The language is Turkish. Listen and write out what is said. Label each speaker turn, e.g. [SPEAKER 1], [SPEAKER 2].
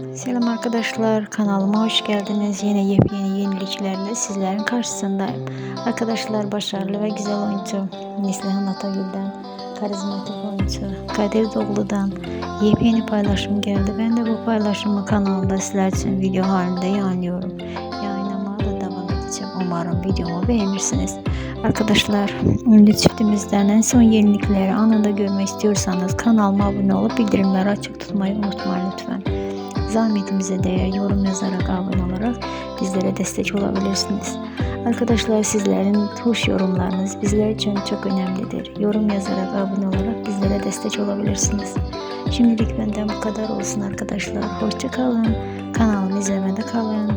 [SPEAKER 1] Selam arkadaşlar kanalıma hoş geldiniz. Yine yepyeni yeniliklerle sizlerin karşısındayım. Arkadaşlar başarılı ve güzel oyuncu Neslihan Atagül'den, karizmatik oyuncu Kadir Doğulu'dan yepyeni paylaşım geldi. Ben de bu paylaşımı kanalımda sizler için video halinde yayınlıyorum. Yayınlamaya da devam edeceğim. Umarım videomu beğenirsiniz. Arkadaşlar ünlü çiftimizden en son yenilikleri anında görmek istiyorsanız kanalıma abone olup bildirimleri açık tutmayı unutmayın lütfen. Zahmetimize değer yorum yazarak abone olarak bizlere destek olabilirsiniz. Arkadaşlar sizlerin hoş yorumlarınız bizler için çok önemlidir. Yorum yazarak abone olarak bizlere destek olabilirsiniz. Şimdilik benden bu kadar olsun arkadaşlar. Hoşça kalın. Kanalımı izlemede kalın.